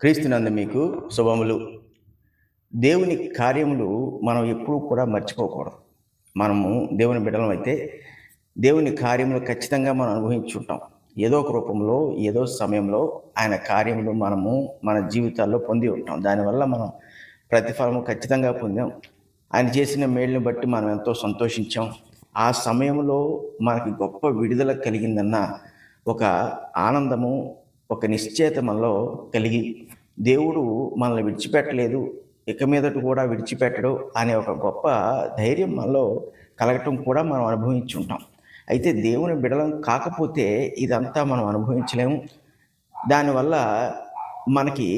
క్రీస్తునందు మీకు శుభములు. దేవుని కార్యములు మనం ఎప్పుడూ కూడా మర్చిపోకూడదు. మనము దేవుని బిడ్డలం అయితే దేవుని కార్యములు ఖచ్చితంగా మనం అనుభవించుంటాం. ఏదో ఒక రూపంలో ఏదో సమయంలో ఆయన కార్యములు మనము మన జీవితాల్లో పొంది ఉంటాం. దానివల్ల మనం ప్రతిఫలము ఖచ్చితంగా పొందాం. ఆయన చేసిన మేళ్ళని బట్టి మనం ఎంతో సంతోషించాం. ఆ సమయంలో మనకి గొప్ప విడుదల కలిగిందన్న ఒక ఆనందము ఒక నిశ్చేత మనలో కలిగి దేవుడు మనల్ని విడిచిపెట్టలేదు ఇక మీదట కూడా విడిచిపెట్టడు అనే ఒక గొప్ప ధైర్యం మనలో కలగటం కూడా మనం అనుభవించి ఉంటాం అయితే దేవుని బిడలం కాకపోతే ఇదంతా మనం అనుభవించలేము. దానివల్ల మనకి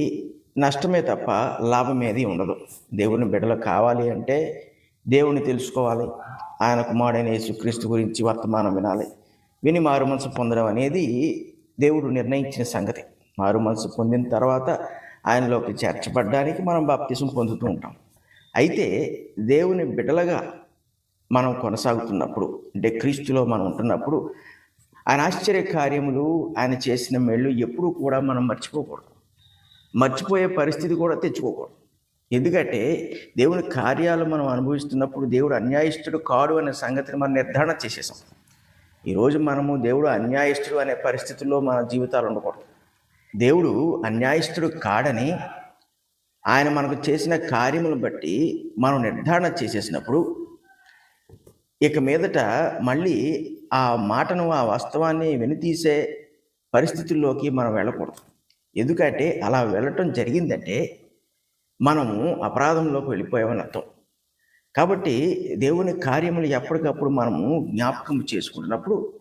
నష్టమే తప్ప లాభం ఏది ఉండదు. దేవుని బిడలు కావాలి అంటే దేవుణ్ణి తెలుసుకోవాలి. ఆయన కుమారుడైన యేసుక్రీస్తు గురించి వర్తమానం వినాలి. విని మారు మనసు పొందడం అనేది దేవుడు నిర్ణయించిన సంగతి. మారు మనసు పొందిన తర్వాత ఆయనలోకి చేర్చబడ్డానికి మనం బాప్తిసం పొందుతూ ఉంటాం. అయితే దేవుని బిడలగా మనం కొనసాగుతున్నప్పుడు అంటే క్రీస్తులో మనం ఉంటున్నప్పుడు ఆయన ఆశ్చర్య కార్యములు ఆయన చేసిన మేళ్ళు ఎప్పుడూ కూడా మనం మర్చిపోకూడదు. మర్చిపోయే పరిస్థితి కూడా తెచ్చుకోకూడదు. ఎందుకంటే దేవుని కార్యాలు మనం అనుభవిస్తున్నప్పుడు దేవుడు అన్యాయస్తుడు కాడు అనే సంగతిని మనం నిర్ధారణ చేసేసాం. ఈరోజు మనము దేవుడు అన్యాయస్తుడు అనే పరిస్థితుల్లో మన జీవితాలు ఉండకూడదు. దేవుడు అన్యాయస్తుడు కాడని ఆయన మనకు చేసిన కార్యములను బట్టి మనం నిర్ధారణ చేసేసినప్పుడు ఇక మీదట మళ్ళీ ఆ మాటను ఆ వాస్తవాన్ని వెనుతీసే పరిస్థితుల్లోకి మనం వెళ్ళకూడదు. ఎందుకంటే అలా వెళ్ళటం జరిగిందంటే మనము అపరాధంలోకి వెళ్ళిపోయామని అర్థం. కాబట్టి దేవుని కార్యములు ఎప్పటికప్పుడు మనము జ్ఞాపకం చేసుకుంటున్నప్పుడు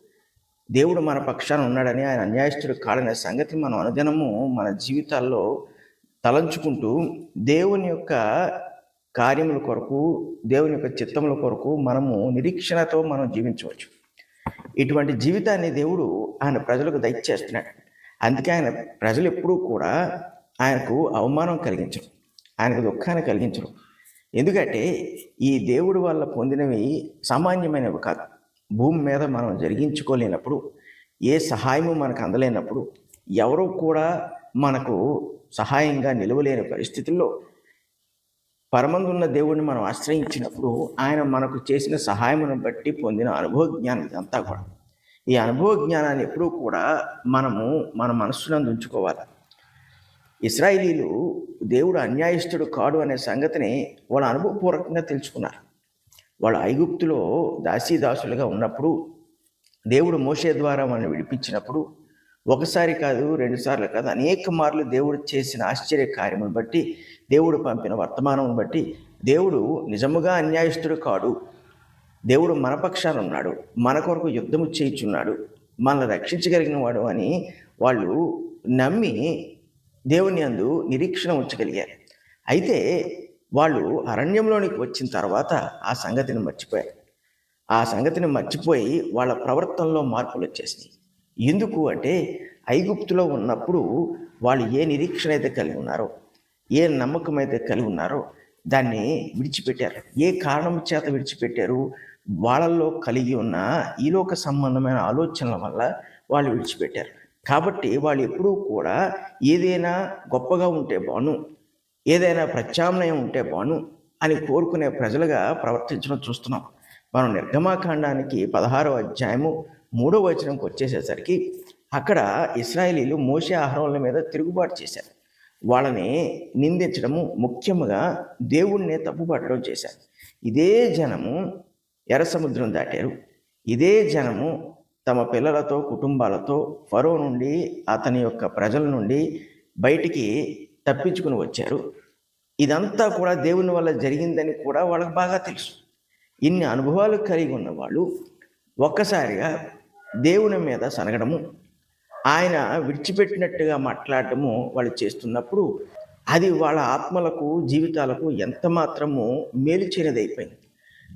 దేవుడు మన పక్షాన ఉన్నాడని ఆయన అన్యాయస్తుడు కాడనే సంగతి మనం అనుదినము మన జీవితాల్లో తలంచుకుంటూ దేవుని యొక్క కార్యముల కొరకు దేవుని యొక్క చిత్తముల కొరకు మనము నిరీక్షణతో మనం జీవించవచ్చు. ఇటువంటి జీవితాన్ని దేవుడు ఆయన ప్రజలకు దయచేస్తున్నాడు. అందుకే ఆయన ప్రజలు ఎప్పుడూ కూడా ఆయనకు అవమానం కలిగించరు. ఆయనకు దుఃఖాన్ని కలిగించరు. ఎందుకంటే ఈ దేవుడు వల్ల పొందినవి సామాన్యమైనవి కాదు. భూమి మీద మనం జరిగించుకోలేనప్పుడు ఏ సహాయము మనకు అందలేనప్పుడు ఎవరు కూడా మనకు సహాయంగా నిలవలేని పరిస్థితుల్లో పరమందున్న దేవుడిని మనం ఆశ్రయించినప్పుడు ఆయన మనకు చేసిన సహాయమును బట్టి పొందిన అనుభవ జ్ఞానం ఇదంతా కూడా. ఈ అనుభవ జ్ఞానాన్ని ఎప్పుడూ కూడా మనము మన మనస్సునందు ఉంచుకోవాలి. ఇస్రాయేలీలు దేవుడు అన్యాయస్తుడు కాడు అనే సంగతిని వాళ్ళ అనుభవపూర్వకంగా తెలుసుకున్నారు. వాళ్ళు ఐగుప్తులో దాసీదాసులుగా ఉన్నప్పుడు దేవుడు మోసే ద్వారా వాళ్ళని విడిపించినప్పుడు ఒకసారి కాదు రెండుసార్లు కాదు అనేక మార్లు దేవుడు చేసిన ఆశ్చర్య కార్యమును బట్టి దేవుడు పంపిన వర్తమానం బట్టి దేవుడు నిజముగా అన్యాయస్తుడు కాడు. దేవుడు మన పక్షాన ఉన్నాడు. మన కొరకు యుద్ధము చేయించున్నాడు. మనల్ని రక్షించగలిగిన వాడు అని వాళ్ళు నమ్మి దేవుని అందు నిరీక్షణ ఉంచగలిగారు. అయితే వాళ్ళు అరణ్యంలోనికి వచ్చిన తర్వాత ఆ సంగతిని మర్చిపోయారు. ఆ సంగతిని మర్చిపోయి వాళ్ళ ప్రవర్తనలో మార్పులు వచ్చేసినాయి. ఎందుకు అంటే ఐగుప్తులో ఉన్నప్పుడు వాళ్ళు ఏ నిరీక్షణ అయితే కలిగి ఉన్నారో ఏ నమ్మకం అయితే కలిగి ఉన్నారో దాన్ని విడిచిపెట్టారు. ఏ కారణం చేత విడిచిపెట్టారు? వాళ్ళల్లో కలిగి ఉన్న ఈలోక సంబంధమైన ఆలోచనల వల్ల వాళ్ళు విడిచిపెట్టారు. కాబట్టి వాళ్ళు ఎప్పుడూ కూడా ఏదైనా గొప్పగా ఉంటే బాను ఏదైనా ప్రత్యామ్నాయం ఉంటే బాను అని కోరుకునే ప్రజలుగా ప్రవర్తించడం చూస్తున్నాం. మనం నిర్గమాకాండానికి పదహారవ అధ్యాయము మూడవ వచనంకి వచ్చేసేసరికి అక్కడ ఇస్రాయేలీలు మోసే ఆహారాల మీద తిరుగుబాటు చేశారు. వాళ్ళని నిందించడము ముఖ్యముగా దేవుణ్ణే తప్పుపట్టడం చేశారు. ఇదే జనము ఎర్ర సముద్రం దాటారు. ఇదే జనము తమ పిల్లలతో కుటుంబాలతో ఫరో నుండి అతని యొక్క ప్రజల నుండి బయటికి తప్పించుకుని వచ్చారు. ఇదంతా కూడా దేవుని వల్ల జరిగిందని కూడా వాళ్ళకి బాగా తెలుసు. ఇన్ని అనుభవాలు కలిగి ఉన్న వాళ్ళు ఒక్కసారిగా దేవుని మీద సనగడము ఆయన విడిచిపెట్టినట్టుగా మాట్లాడటము వాళ్ళు చేస్తున్నప్పుడు అది వాళ్ళ ఆత్మలకు జీవితాలకు ఎంత మాత్రము మేలు అయిపోయింది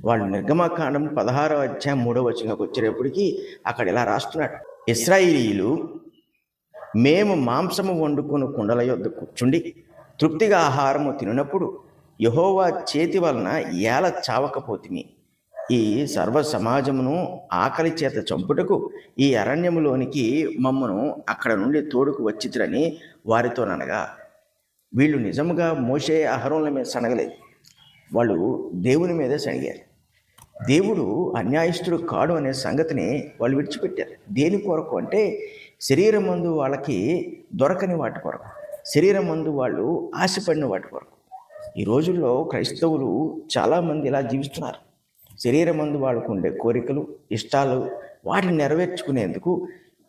వాళ్ళు నిర్గమకాండం పదహారో అధ్యాయం మూడవ వచనంకి వచ్చేటప్పటికి అక్కడ ఇలా రాస్తున్నాడు. ఇస్రాయిలీలు మేము మాంసము వండుకొని కుండల యొద్ద కూర్చుండి తృప్తిగా ఆహారము తినప్పుడు యహోవా చేతి వలన ఏల చావకపోతిమి. ఈ సర్వ సమాజమును ఆకలి చేత చంపుటకు ఈ అరణ్యములోనికి మమ్మను అక్కడ నుండి తోడుకు వచ్చితురని వారితోననగా వీళ్ళు నిజముగా మోసే అహరోన్ల మీద సనగలేదు వాళ్ళు దేవుని మీదే సనిగారు దేవుడు అన్యాయస్తుడు కాడు అనే సంగతిని వాళ్ళు విడిచిపెట్టారు. దేని కొరకు అంటే శరీరం మందు వాళ్ళకి దొరకని వాటి కొరకు శరీరం మందు వాళ్ళు ఆశపడిన వాటి కొరకు. ఈ రోజుల్లో క్రైస్తవులు చాలామంది ఇలా జీవిస్తున్నారు. శరీరం మందు వాళ్ళకు ఉండే కోరికలు ఇష్టాలు వాటిని నెరవేర్చుకునేందుకు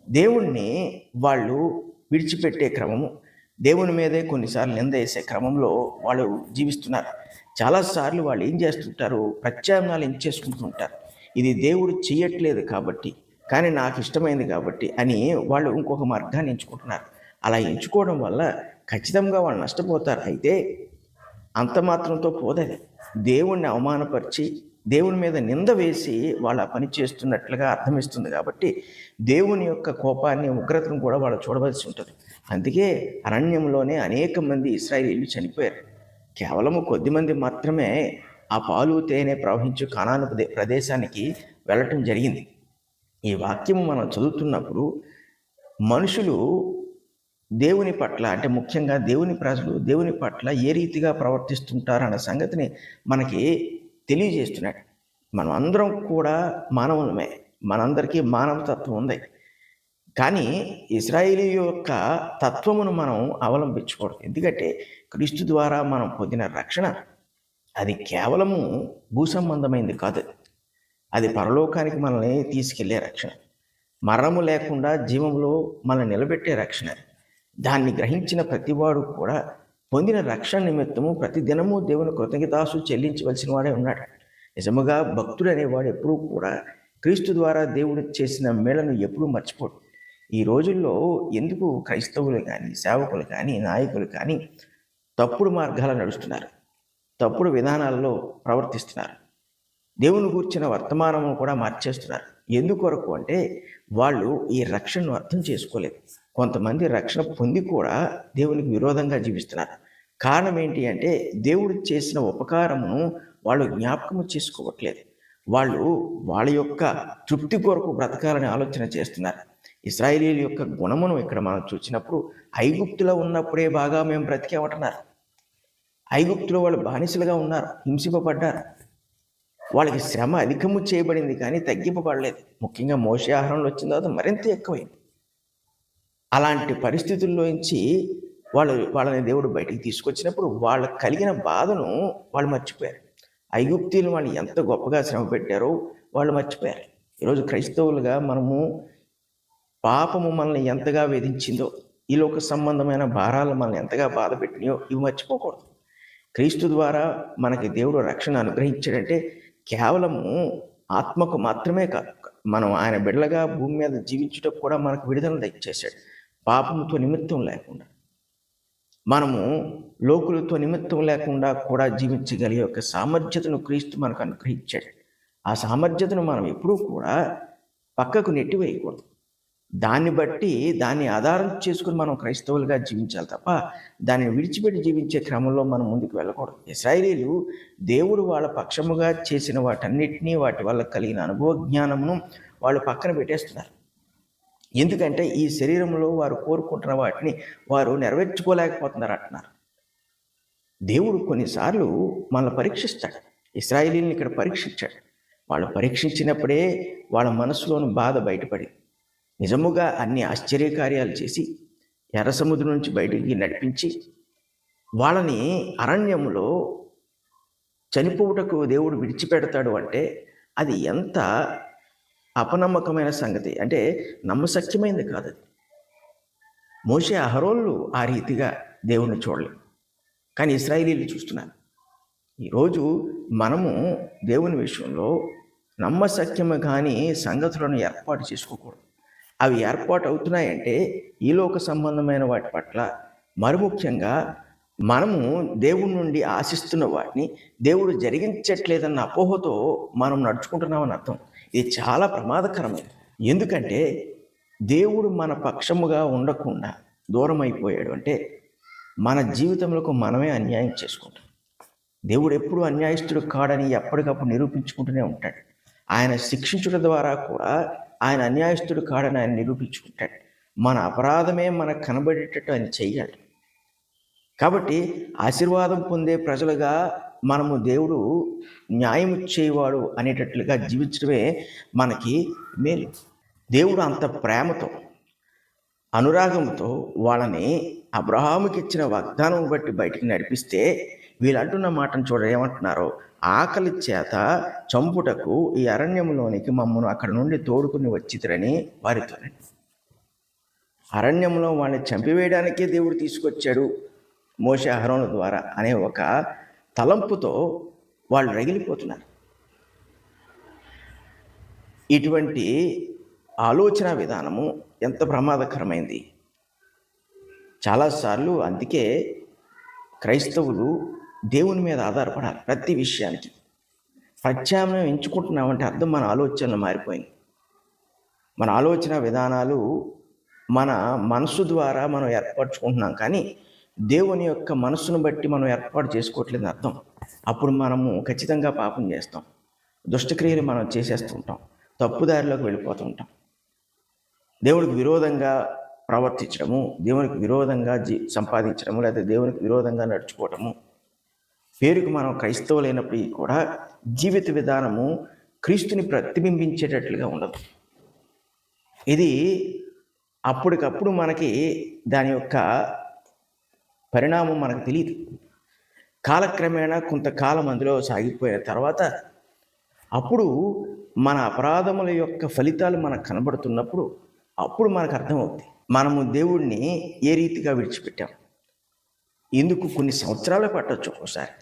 దేవుణ్ణి వాళ్ళు విడిచిపెట్టే క్రమము దేవుని మీదే కొన్నిసార్లు నింద వేసే క్రమంలో వాళ్ళు జీవిస్తున్నారు. చాలాసార్లు వాళ్ళు ఏం చేస్తుంటారు? ప్రత్యామ్నాలు ఏం చేసుకుంటుంటారు? ఇది దేవుడు చేయట్లేదు కాబట్టి కానీ నాకు ఇష్టమైంది కాబట్టి అని వాళ్ళు ఇంకొక మార్గాన్ని ఎంచుకుంటున్నారు. అలా ఎంచుకోవడం వల్ల ఖచ్చితంగా వాళ్ళు నష్టపోతారు. అయితే అంత మాత్రంతో పోదది. దేవుణ్ణి అవమానపరిచి దేవుని మీద నింద వేసి వాళ్ళ పని చేస్తున్నట్లుగా అర్థమిస్తుంది కాబట్టి దేవుని యొక్క కోపాన్ని ఉగ్రతను కూడా వాళ్ళు చూడవలసి ఉంటుంది. అందుకే అరణ్యంలోనే అనేక మంది ఇస్రాయిలీలు చనిపోయారు. కేవలము కొద్దిమంది మాత్రమే ఆ పాలు తేనె ప్రవహించు కణాను ప్రదే- ప్రదేశానికి వెళ్ళటం జరిగింది. ఈ వాక్యము మనం చదువుతున్నప్పుడు మనుషులు దేవుని పట్ల అంటే ముఖ్యంగా దేవుని ప్రజలు దేవుని పట్ల ఏ రీతిగా ప్రవర్తిస్తుంటారన్న సంగతిని మనకి తెలియజేస్తున్నాడు. మనం అందరం కూడా మానవులమే. మనందరికీ మానవతత్వం ఉంది. కానీ ఇస్రాయిలీ యొక్క తత్వమును మనం అవలంబించకూడదు. ఎందుకంటే క్రీస్తు ద్వారా మనం పొందిన రక్షణ అది కేవలము భూసంబంధమైంది కాదు. అది పరలోకానికి మనల్ని తీసుకెళ్ళే రక్షణ. మరణము లేకుండా జీవంలో మనల్ని నిలబెట్టే రక్షణ. దాన్ని గ్రహించిన ప్రతివాడు కూడా పొందిన రక్షణ నిమిత్తము ప్రతి దినము దేవుని కృతజ్ఞతాసు చెల్లించవలసిన వాడే ఉన్నాడు. నిజముగా భక్తుడు అనేవాడు ఎప్పుడూ కూడా క్రీస్తు ద్వారా దేవుడు చేసిన మేళను ఎప్పుడూ మర్చిపోడు. ఈ రోజుల్లో ఎందుకు క్రైస్తవులు కానీ సేవకులు కానీ నాయకులు కానీ తప్పుడు మార్గాలు నడుస్తున్నారు. తప్పుడు విధానాల్లో ప్రవర్తిస్తున్నారు. దేవుని గూర్చిన వర్తమానము కూడా మార్చేస్తున్నారు. ఎందుకొరకు అంటే వాళ్ళు ఈ రక్షణను అర్థం చేసుకోలేదు. కొంతమంది రక్షణ పొంది కూడా దేవునికి విరోధంగా జీవిస్తున్నారు. కారణం ఏంటి అంటే దేవుడు చేసిన ఉపకారమును వాళ్ళు జ్ఞాపకము చేసుకోవట్లేదు. వాళ్ళు వాళ్ళ యొక్క తృప్తి కొరకు బ్రతకాలని ఆలోచన చేస్తున్నారు. ఇస్రాయేలీల యొక్క గుణమును ఇక్కడ మనం చూసినప్పుడు ఐగుప్తులో ఉన్నప్పుడే బాగా మేము బ్రతికేమంటున్నారు ఐగుప్తులో వాళ్ళు బానిసలుగా ఉన్నారు హింసింపబడ్డారు. వాళ్ళకి శ్రమ అధికము చేయబడింది కానీ తగ్గింపబడలేదు. ముఖ్యంగా మోసే ఆహారంలో వచ్చిన తర్వాత మరింత ఎక్కువైంది. అలాంటి పరిస్థితుల్లోంచి వాళ్ళు వాళ్ళని దేవుడు బయటికి తీసుకొచ్చినప్పుడు వాళ్ళకి కలిగిన బాధను వాళ్ళు మర్చిపోయారు. ఐగుప్తీలు వాళ్ళు ఎంత గొప్పగా శ్రమ పెట్టారో వాళ్ళు మర్చిపోయారు. ఈరోజు క్రైస్తవులుగా మనము పాపము మనల్ని ఎంతగా వేధించిందో ఈ లోక సంబంధమైన భారాలు మనల్ని ఎంతగా బాధ పెట్టినాయో ఇవి మర్చిపోకూడదు. క్రీస్తు ద్వారా మనకి దేవుడు రక్షణ అనుగ్రహించాడంటే కేవలము ఆత్మకు మాత్రమే కాదు. మనం ఆయన బిడ్డలుగా భూమి మీద జీవించుటకు కూడా మనకు విడుదల దయచేశాడు. పాపముతో నిమిత్తం లేకుండా. మనము లోకులతో నిమిత్తం లేకుండా కూడా జీవించగలిగే ఒక సామర్థ్యతను క్రీస్తు మనకు అనుగ్రహించాడు. ఆ సామర్థ్యతను మనం ఎప్పుడూ కూడా పక్కకు నెట్టివేయకూడదు. దాన్ని బట్టి దాన్ని ఆధారం చేసుకుని మనం క్రైస్తవులుగా జీవించాలి తప్ప దాన్ని విడిచిపెట్టి జీవించే క్రమంలో మనం ముందుకు వెళ్ళకూడదు. ఇస్రాయిలీలు దేవుడు వాళ్ళ పక్షముగా చేసిన వాటన్నిటినీ వాటి వల్ల కలిగిన అనుభవ జ్ఞానమును వాళ్ళు పక్కన పెట్టేస్తున్నారు. ఎందుకంటే ఈ శరీరంలో వారు కోరుకుంటున్న వాటిని వారు నెరవేర్చుకోలేకపోతున్నారు అంటున్నారు. దేవుడు కొన్నిసార్లు మనల్ని పరీక్షిస్తాడు. ఇస్రాయిలీని ఇక్కడ పరీక్షించాడు. వాళ్ళు పరీక్షించినప్పుడే వాళ్ళ మనసులోని బాధ బయటపడింది. నిజముగా అన్ని ఆశ్చర్యకార్యాలు చేసి ఎర్ర సముద్రం నుంచి బయటికి నడిపించి వాళ్ళని అరణ్యములో చనిపోవుటకు దేవుడు విడిచిపెడతాడు అంటే అది ఎంత అపనమ్మకమైన సంగతి. అంటే నమ్మశక్యమైనది కాదు అది. మోసే అహరోళ్ళు ఆ రీతిగా దేవుణ్ణి చూడలేదు. కానీ ఇస్రాయిలీలు చూస్తున్నారు. ఈరోజు మనము దేవుని విషయంలో నమ్మశక్యము కానీ సంగతులను ఏర్పాటు చేసుకోకూడదు. అవి ఏర్పాటు అవుతున్నాయంటే ఈ లోక సంబంధమైన వాటి పట్ల మరి ముఖ్యంగా మనము దేవుడి నుండి ఆశిస్తున్న వాటిని దేవుడు జరిగించట్లేదన్న అపోహతో మనం నడుచుకుంటున్నామని అర్థం. ఇది చాలా ప్రమాదకరమైనది. ఎందుకంటే దేవుడు మన పక్షముగా ఉండకుండా దూరం అయిపోయాడు అంటే మన జీవితంలో మనమే అన్యాయం చేసుకుంటాం. దేవుడు ఎప్పుడు అన్యాయస్తుడు కాడని ఎప్పటికప్పుడు నిరూపించుకుంటూనే ఉంటాడు. ఆయన శిక్షించడం ద్వారా కూడా ఆయన అన్యాయస్తుడు కాడని ఆయన నిరూపించుకుంటాడు. మన అపరాధమే మనకు కనబడేటట్టు ఆయన చెయ్యాలి. కాబట్టి ఆశీర్వాదం పొందే ప్రజలుగా మనము దేవుడు న్యాయం చేయవాడు అనేటట్లుగా జీవించడమే మనకి మేలు. దేవుడు అంత ప్రేమతో అనురాగంతో వాళ్ళని అబ్రహాముకి ఇచ్చిన వాగ్దానం బట్టి బయటికి నడిపిస్తే వీళ్ళు అంటున్న మాటను చూడ ఏమంటున్నారో? ఆకలి చేత చంపుటకు ఈ అరణ్యంలోనికి మమ్మను అక్కడ నుండి తోడుకుని వచ్చితరని వారితో అరణ్యంలో వాళ్ళని చంపివేయడానికే దేవుడు తీసుకొచ్చాడు మోసే ద్వారా అనే ఒక తలంపుతో వాళ్ళు రగిలిపోతున్నారు. ఇటువంటి ఆలోచన విధానము ఎంత ప్రమాదకరమైంది? చాలాసార్లు అందుకే క్రైస్తవులు దేవుని మీద ఆధారపడాలి ప్రతి విషయానికి. ప్రత్యామ్నాయం ఎంచుకుంటున్నామంటే అర్థం మన ఆలోచనలు మారిపోయింది మన ఆలోచన విధానాలు మన మనసు ద్వారా మనం ఏర్పరచుకుంటున్నాం కానీ దేవుని యొక్క మనసును బట్టి మనం ఏర్పాటు చేసుకోవట్లేదు అర్థం. అప్పుడు మనము ఖచ్చితంగా పాపం చేస్తాం. దుష్టక్రియలు మనం చేసేస్తుంటాం. తప్పుదారిలోకి వెళ్ళిపోతుంటాం. దేవునికి విరోధంగా ప్రవర్తించడము దేవునికి విరోధంగా జీ సంపాదించడము లేదా దేవునికి విరోధంగా నడుచుకోవటము పేరుకు మనం క్రైస్తవులైనప్పటికీ కూడా జీవిత విధానము క్రీస్తుని ప్రతిబింబించేటట్లుగా ఉండదు. ఇది అప్పటికప్పుడు మనకి దాని యొక్క పరిణామం మనకు తెలియదు కాలక్రమేణా కొంతకాలం అందులో సాగిపోయిన తర్వాత అప్పుడు మన అపరాధముల యొక్క ఫలితాలు మనకు కనబడుతున్నప్పుడు అప్పుడు మనకు అర్థమవుతుంది మనము దేవుణ్ణి ఏ రీతిగా విడిచిపెట్టాము? ఎందుకు కొన్ని సంవత్సరాలు పట్టవచ్చు ఒక్కోసారి.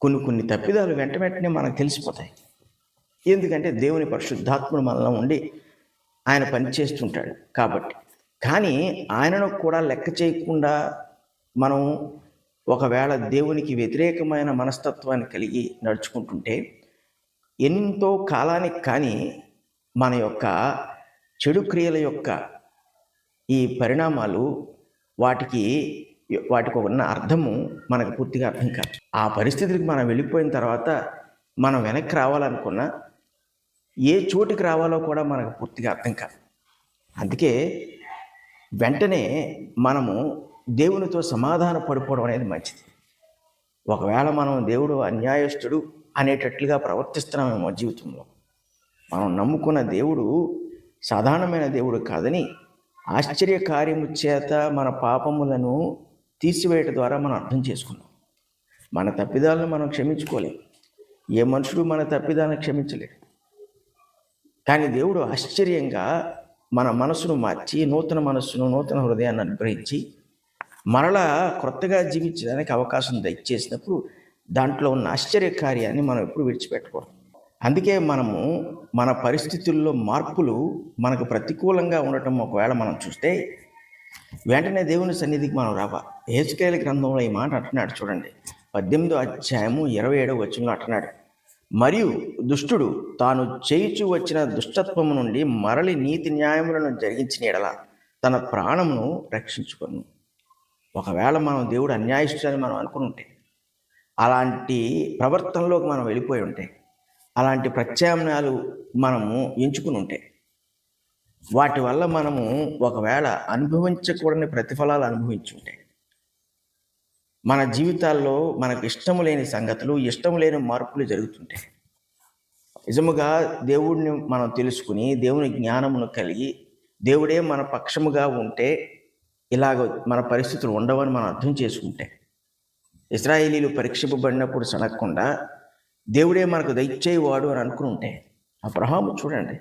కొన్ని కొన్ని తప్పిదాలు వెంట వెంటనే మనకు తెలిసిపోతాయి. ఎందుకంటే దేవుని పరిశుద్ధాత్ముడు మనలో ఉండి ఆయన పనిచేస్తుంటాడు కాబట్టి. కానీ ఆయనను కూడా లెక్క చేయకుండా మనం ఒకవేళ దేవునికి వ్యతిరేకమైన మనస్తత్వాన్ని కలిగి నడుచుకుంటుంటే ఎంతో కాలానికి కానీ మన యొక్క చెడు క్రియల యొక్క ఈ పరిణామాలు వాటికి వాటికి ఉన్న అర్థము మనకు పూర్తిగా అర్థం కాదు. ఆ పరిస్థితికి మనం వెళ్ళిపోయిన తర్వాత మనం వెనక్కి రావాలనుకున్నా ఏ చోటికి రావాలో కూడా మనకు పూర్తిగా అర్థం కాదు. అందుకే వెంటనే మనము దేవునితో సమాధాన పడిపోవడం అనేది మంచిది. ఒకవేళ మనం దేవుడు అన్యాయస్తుడు అనేటట్లుగా ప్రవర్తిస్తున్నామేమో జీవితంలో. మనం నమ్ముకున్న దేవుడు సాధారణమైన దేవుడు కాదని ఆశ్చర్య కార్యము చేత మన పాపములను తీసివేయటం ద్వారా మనం అర్థం చేసుకున్నాం. మన తప్పిదాలను మనం క్షమించుకోలేం. ఏ మనుషుడు మన తప్పిదాలను క్షమించలేడు. కానీ దేవుడు ఆశ్చర్యంగా మన మనసును మార్చి నూతన మనస్సును నూతన హృదయాన్ని అనుగ్రహించి మరలా క్రొత్తగా జీవించడానికి అవకాశం దయచేసినప్పుడు దాంట్లో ఉన్న ఆశ్చర్య కార్యాన్ని మనం ఎప్పుడు విడిచిపెట్టకూడదు అందుకే మనము మన పరిస్థితుల్లో మార్పులు మనకు ప్రతికూలంగా ఉండటం ఒకవేళ మనం చూస్తే వెంటనే దేవుని సన్నిధికి మనం రావాలి. ఏసుకేల గ్రంథంలో ఈ మాట అంటున్నాడు చూడండి. పద్దెనిమిదో అధ్యాయము ఇరవై ఏడవ వచనంలో అంటున్నాడు. మరియు దుష్టుడు తాను చేయిచు వచ్చిన దుష్టత్వము నుండి మరలి నీతి న్యాయములను జరిగించిన ఎడల తన ప్రాణమును రక్షించుకొను. ఒకవేళ మనం దేవుడు అన్యాయిస్తాడని మనం అనుకుని ఉంటే అలాంటి ప్రవర్తనలోకి మనం వెళ్ళిపోయి ఉంటే అలాంటి ప్రత్యామ్నాయాలు మనము ఎంచుకుని ఉంటే వాటి వల్ల మనము ఒకవేళ అనుభవించకూడని ప్రతిఫలాలు అనుభవించుంటే మన జీవితాల్లో మనకు ఇష్టము లేని సంగతులు ఇష్టం లేని మార్పులు జరుగుతుంటాయి. నిజముగా దేవుడిని మనం తెలుసుకుని దేవుని జ్ఞానమును కలిగి దేవుడే మన పక్షముగా ఉంటే ఇలాగ మన పరిస్థితులు ఉండవని మనం అర్థం చేసుకుంటే ఇస్రాయేలీలు పరీక్షింపబడినప్పుడు సనగకుండా దేవుడే మనకు దయచేవాడు అని అనుకుని ఉంటే అబ్రహాము చూడండి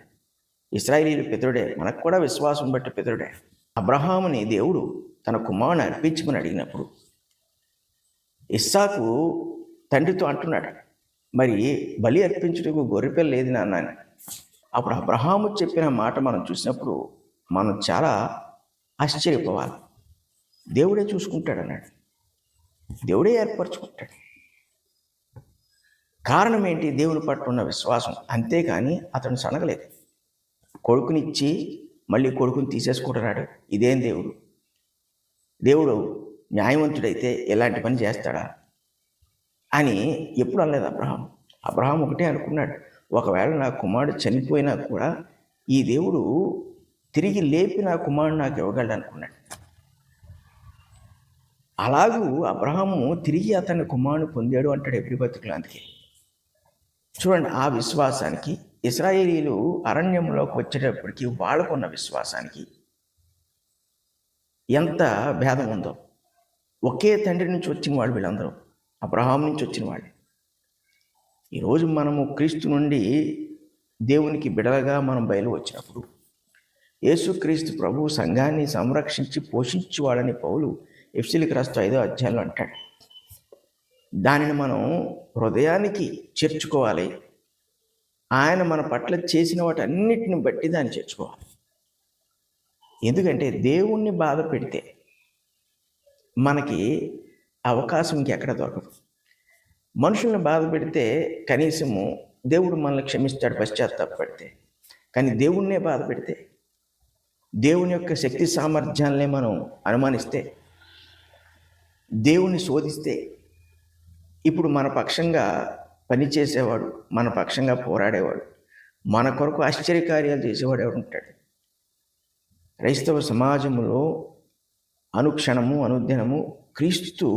ఇస్రాయేలీలు పితరుడే మనకు కూడా విశ్వాసం బట్టి పితరుడే. అబ్రహాముని దేవుడు తన కుమారుని అర్పించమని అడిగినప్పుడు ఇస్సాకు తండ్రితో అంటున్నాడు. మరి బలి అర్పించుటకు గొర్రెపిల్ల లేదు నాన్న అప్పుడు అబ్రహాము చెప్పిన మాట మనం చూసినప్పుడు మనం చాలా ఆశ్చర్యపోవాలి. దేవుడే చూసుకుంటాడు అన్నాడు. దేవుడే ఏర్పరచుకుంటాడు. కారణం ఏంటి? దేవుని పట్ల ఉన్న విశ్వాసం. అంతేకాని అతను సనగలేదు. కొడుకునిచ్చి మళ్ళీ కొడుకుని తీసేసుకుంటున్నాడు. ఇదేం దేవుడు? దేవుడు న్యాయవంతుడైతే ఎలాంటి పని చేస్తాడా? అని ఎప్పుడు అనలేదు అబ్రహాం. అబ్రహాం ఒకటే అనుకున్నాడు ఒకవేళ నా కుమారుడు చనిపోయినా కూడా ఈ దేవుడు తిరిగి లేపి నా కుమారుడు నాకు ఇవ్వగలడు అనుకున్నాడు. అలాగూ అబ్రహాము తిరిగి అతని కుమారుడు పొందాడు అంటాడు ఎప్పుడు బతుకులు అందుకే చూడండి ఆ విశ్వాసానికి ఇస్రాయేలీలు అరణ్యంలోకి వచ్చేటప్పటికి వాళ్ళకున్న విశ్వాసానికి ఎంత భేదం ఉందో. ఒకే తండ్రి నుంచి వచ్చిన వాళ్ళు వీళ్ళందరూ. అబ్రహాం నుంచి వచ్చిన వాళ్ళు. ఈరోజు మనము క్రీస్తు నుండి దేవునికి బిడలగా మనం బయలు వచ్చినప్పుడు యేసుక్రీస్తు ప్రభు సంఘాన్ని సంరక్షించి పోషించేవాడని పౌలు ఎఫ్సిలికి రాస్తూ ఐదో అధ్యాయంలో అంటాడు. దానిని మనం హృదయానికి చేర్చుకోవాలి. ఆయన మన పట్ల చేసిన వాటి అన్నిటిని బట్టి దాన్ని చేర్చుకోవాలి. ఎందుకంటే దేవుణ్ణి బాధ పెడితే మనకి అవకాశం ఇంకెక్కడ దొరకదు. మనుషుల్ని బాధ పెడితే కనీసము దేవుడు మనల్ని క్షమిస్తాడు పశ్చాత్తాపడితే కానీ దేవుణ్ణే బాధ పెడితే దేవుని యొక్క శక్తి సామర్థ్యాలనే మనం అనుమానిస్తే దేవుణ్ణి శోధిస్తే ఇప్పుడు మన పక్షంగా పనిచేసేవాడు మన పక్షంగా పోరాడేవాడు మన కొరకు ఆశ్చర్యకార్యాలు చేసేవాడు ఎవడుంటాడు? క్రైస్తవ సమాజంలో అనుక్షణము అనుదినము క్రీస్తు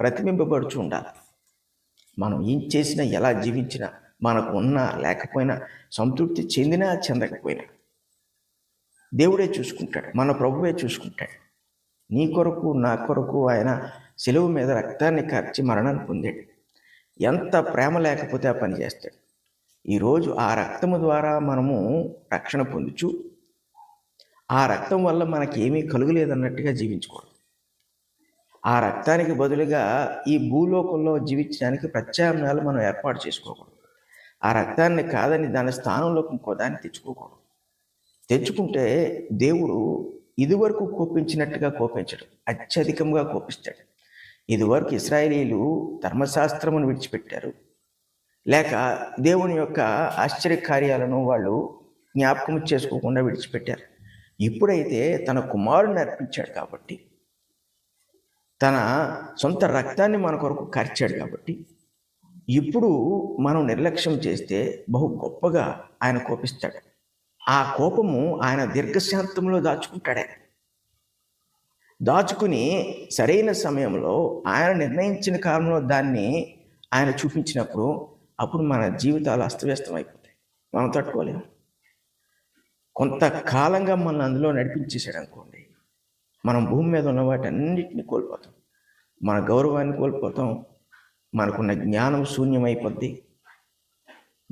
ప్రతిబింబపడుచు ఉండాలి. మనం ఏం చేసినా ఎలా జీవించినా మనకు ఉన్నా లేకపోయినా సంతృప్తి చెందినా చెందకపోయినా దేవుడే చూసుకుంటాడు మన ప్రభువే చూసుకుంటాడు. నీ కొరకు నా కొరకు ఆయన సెలవు మీద రక్తాన్ని కార్చి మరణాన్ని పొందాడు. ఎంత ప్రేమ లేకపోతే ఆ పని చేస్తాడు. ఈరోజు ఆ రక్తము ద్వారా మనము రక్షణ పొందుచు ఆ రక్తం వల్ల మనకి కలుగులేదన్నట్టుగా జీవించకూడదు ఆ రక్తానికి బదులుగా ఈ భూలోకంలో జీవించడానికి ప్రత్యామ్నాయాలు మనం ఏర్పాటు చేసుకోకూడదు. ఆ రక్తాన్ని కాదని దాని స్థానంలో ఇంకో దాన్ని తెచ్చుకోకూడదు. తెచ్చుకుంటే దేవుడు ఇదివరకు కోపించినట్టుగా కోపించడు అత్యధికంగా కోపిస్తాడు. ఇదివరకు ఇస్రాయేలీలు ధర్మశాస్త్రమును విడిచిపెట్టారు. లేక దేవుని యొక్క ఆశ్చర్య కార్యాలను వాళ్ళు జ్ఞాపకం చేసుకోకుండా విడిచిపెట్టారు. ఇప్పుడైతే తన కుమారుని అర్పించాడు కాబట్టి తన సొంత రక్తాన్ని మన కొరకు కరిచాడు కాబట్టి ఇప్పుడు మనం నిర్లక్ష్యం చేస్తే బహు గొప్పగా ఆయన కోపిస్తాడు. ఆ కోపము ఆయన దీర్ఘశాంతంలో దాచుకుంటాడే. దాచుకుని సరైన సమయంలో ఆయన నిర్ణయించిన కాలంలో దాన్ని ఆయన చూపించినప్పుడు అప్పుడు మన జీవితాలు అస్తవ్యస్తం అయిపోతాయి మనం తట్టుకోలేము. కొంతకాలంగా మనల్ని అందులో నడిపించేసాడు అనుకోండి మనం భూమి మీద ఉన్న వాటన్నిటిని కోల్పోతాం. మన గౌరవాన్ని కోల్పోతాం. మనకున్న జ్ఞానం శూన్యమైపోద్ది.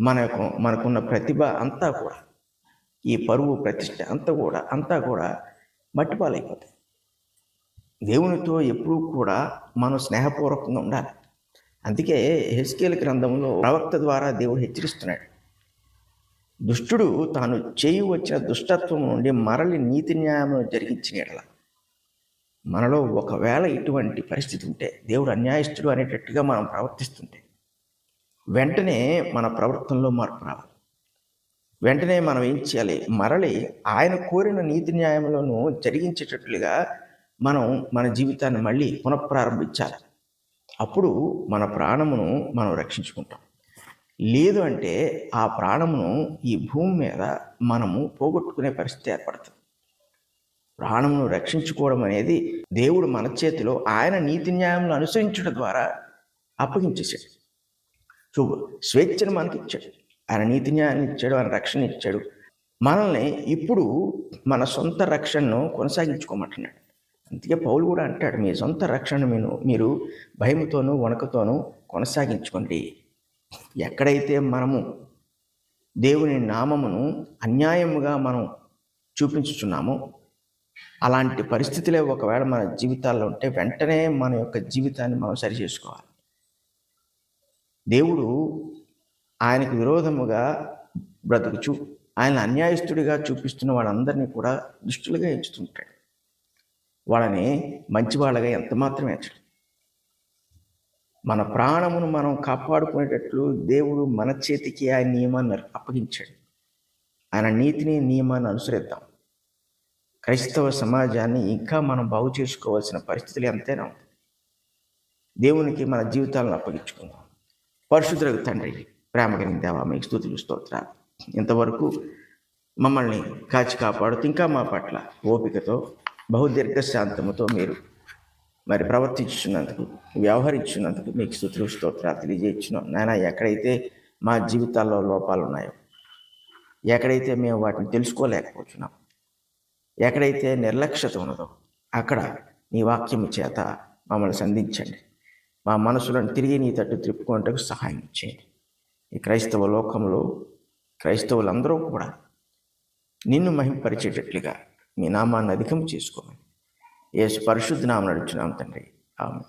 మన యొక్క మనకున్న ప్రతిభ అంతా కూడా ఈ పరువు ప్రతిష్ట అంతా కూడా అంతా కూడా మట్టిపాలైపోతాయి. దేవునితో ఎప్పుడూ కూడా మనం స్నేహపూర్వకంగా ఉండాలి. అందుకే హెస్కేల్ గ్రంథంలో ప్రవక్త ద్వారా దేవుడు హెచ్చరిస్తున్నాడు. దుష్టుడు తాను చేయి వచ్చిన దుష్టత్వం నుండి మరలి నీతి న్యాయమును జరిగించిన ఎడల. మనలో ఒకవేళ ఇటువంటి పరిస్థితి ఉంటే దేవుడు అన్యాయస్తుడు అనేటట్టుగా మనం ప్రవర్తిస్తుంటే వెంటనే మన ప్రవర్తనలో మార్పు రావాలి. వెంటనే మనం ఏం చేయాలి? మరలి ఆయన కోరిన నీతి న్యాయములను జరిగించేటట్లుగా మనం మన జీవితాన్ని మళ్ళీ పునఃప్రారంభించాలి. అప్పుడు మన ప్రాణమును మనం రక్షించుకుంటాం. లేదు అంటే ఆ ప్రాణమును ఈ భూమి మీద మనము పోగొట్టుకునే పరిస్థితి ఏర్పడుతుంది. ప్రాణమును రక్షించుకోవడం అనేది దేవుడు మన చేతిలో ఆయన నీతి న్యాయములను అనుసరించడం ద్వారా అప్పగించేశాడు. సో స్వేచ్ఛను మనకి ఇచ్చాడు. ఆయన నీతి న్యాయాన్ని ఇచ్చాడు ఆయన రక్షణ ఇచ్చాడు. మనల్ని ఇప్పుడు మన సొంత రక్షణను కొనసాగించుకోమంటున్నాడు. అందుకే పౌలు కూడా అంటాడు మీ సొంత రక్షణ మీరు మీరు భయముతోనూ వణుకుతోనూ కొనసాగించుకోండి. ఎక్కడైతే మనము దేవుని నామమును అన్యాయముగా మనం చూపించుచున్నామో అలాంటి పరిస్థితులే ఒకవేళ మన జీవితాల్లో ఉంటే వెంటనే మన యొక్క జీవితాన్ని మనం సరి చేసుకోవాలి. దేవుడు ఆయనకు విరోధముగా బ్రతుకుచు ఆయన అన్యాయస్తుడిగా చూపిస్తున్న వాళ్ళందరినీ కూడా దుష్టులుగా ఎంచుతుంటాడు. వాళ్ళని మంచివాళ్ళగా ఎంత మాత్రం మన ప్రాణమును మనం కాపాడుకునేటట్లు దేవుడు మన చేతికి ఆయన నియమాన్ని అప్పగించాడు. ఆయన నీతిని నియమాన్ని అనుసరిద్దాం. క్రైస్తవ సమాజాన్ని ఇంకా మనం బాగు చేసుకోవాల్సిన పరిస్థితులు ఎంతైనా ఉంది దేవునికి మన జీవితాలను అప్పగించుకుందాం. పరిశుద్ధులకు తండ్రి ప్రేమ కలిగిన దేవా మీకు స్థుతులు స్తోత్ర ఇంతవరకు మమ్మల్ని కాచి కాపాడుతూ ఇంకా మా పట్ల ఓపికతో బహుదీర్ఘ శాంతముతో మీరు మరి ప్రవర్తించినందుకు వ్యవహరించినందుకు మీకు స్థుతులు స్తోత్రాలు తెలియజేయించున్నాం నాయన ఎక్కడైతే మా జీవితాల్లో లోపాలు ఉన్నాయో ఎక్కడైతే మేము వాటిని తెలుసుకోలేకపోతున్నాం ఎక్కడైతే నిర్లక్ష్యత ఉన్నదో అక్కడ నీ వాక్యం చేత మమ్మల్ని సంధించండి. మా మనసులను తిరిగి నీ తట్టు త్రిప్పుకోవటకు సహాయం చేయండి. ఈ క్రైస్తవ లోకంలో క్రైస్తవులందరూ కూడా నిన్ను మహింపరిచేటట్లుగా మీ నామాన్ని అధికం చేసుకోమని ఏ పరిశుద్ధ నామం నడుచున్నాం తండ్రి. ఆమె